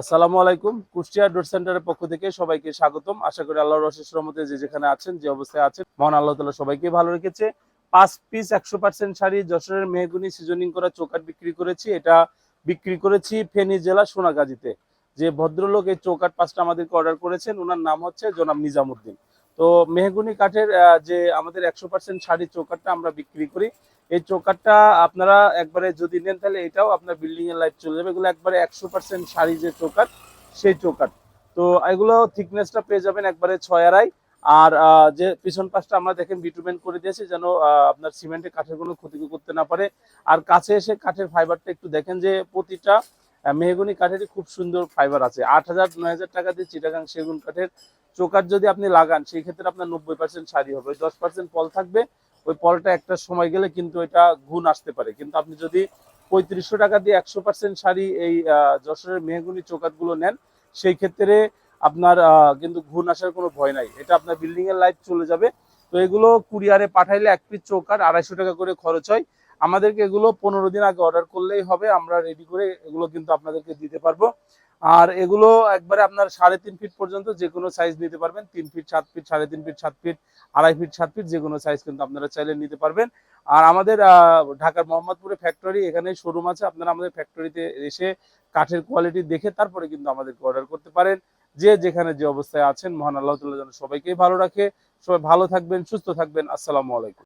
আসসালামু আলাইকুম। কুষ্টিয়া ডোর সেন্টারের পক্ষ থেকে সবাইকে স্বাগতম। আশা করি আল্লাহর অশেষ রহমতে যে যেখানে আছেন, যে অবস্থায় আছেন, মহান আল্লাহ তালা সবাইকে ভালো রেখেছে। পাঁচ পিস একশো পার্সেন্ট শাড়ি, যশোরের মেহগুনি সিজনিং করা চৌকাট বিক্রি করেছি। এটা বিক্রি করেছি ফেনী জেলা সোনাগাজীতে। যে ভদ্রলোক এই চৌকাট পাঁচটা আমাদেরকে অর্ডার করেছেন, ওনার নাম হচ্ছে জনাব নিজামুদ্দিন। তো মেহগুনি কাঠের যে আমাদের একশো পার্সেন্ট শাড়ি চৌকাটটা আমরা বিক্রি করি, এই চৌকাটটা আপনারা একবারে যদি নেন তাহলে এটাও আপনার বিল্ডিং এর লাইট চলে যাবে। এগুলো একবারে একশো পার্সেন্ট শাড়ি যে চৌকাট সেই চৌকাট তো এগুলো থিকনেসটা পেয়ে যাবেন একবারে ছয় আড়াই। আর যে পিছন পাশটা আমরা দেখেন বিটুমেন্ট করে দিয়েছি, যেন আপনার সিমেন্টের কাঠের কোনো ক্ষতি করতে না পারে। আর কাছে এসে কাঠের ফাইবারটা একটু দেখেন যে প্রতিটা মেহগনি কাঠেরই খুব সুন্দর ফাইবার আছে। আট হাজার, নয় হাজার টাকা দিয়ে চিটাগাং সেগুন কাঠের চৌকাট যদি আপনি লাগান, সেই ক্ষেত্রে আপনার নব্বই পার্সেন্ট শাড়ি হবে। ওই দশ পার্সেন্ট ফল থাকবে, ওই ফলটা একটা সময় গেলে কিন্তু এটা গুণ আসতে পারে। কিন্তু আপনি যদি পঁয়ত্রিশশো টাকা দিয়ে একশো পার্সেন্ট শাড়ি এই যশোরের মেহগুনি চৌকাটগুলো নেন, সেই ক্ষেত্রে আপনার কিন্তু ঘুণ আসার কোনো ভয় নাই। এটা আপনার বিল্ডিং এর লাইট চলে যাবে। তো এগুলো কুরিয়ারে পাঠাইলে এক পিস চৌকাট আড়াইশো টাকা করে খরচ হয়। আমাদেরকে এগুলো পনেরো দিন আগে অর্ডার করলেই হবে, আমরা রেডি করে এগুলো কিন্তু আপনাদেরকে দিতে পারব। আর এগুলো একবারে আপনার সাড়ে তিন ফিট পর্যন্ত যে কোনো সাইজ নিতে পারবেন, তিন ফিট সাত ফিট সাড়ে তিন ফিট সাত ফিট আড়াই ফিট সাত ফিট যে কোনো সাইজ কিন্তু আপনারা চাইলে নিতে পারবেন। আর আমাদের ঢাকার মোহাম্মদপুরে ফ্যাক্টরি এখানে শোরুম আছে, আপনারা আমাদের ফ্যাক্টরিতে এসে কাঠের কোয়ালিটি দেখে তারপরে কিন্তু আমাদেরকে অর্ডার করতে পারেন। যে যেখানে যে অবস্থায় আছেন, মহান আল্লাহ তাআলা যেন সবাইকেই ভালো রাখে। সবাই ভালো থাকবেন, সুস্থ থাকবেন, আসসালামু আলাইকুম।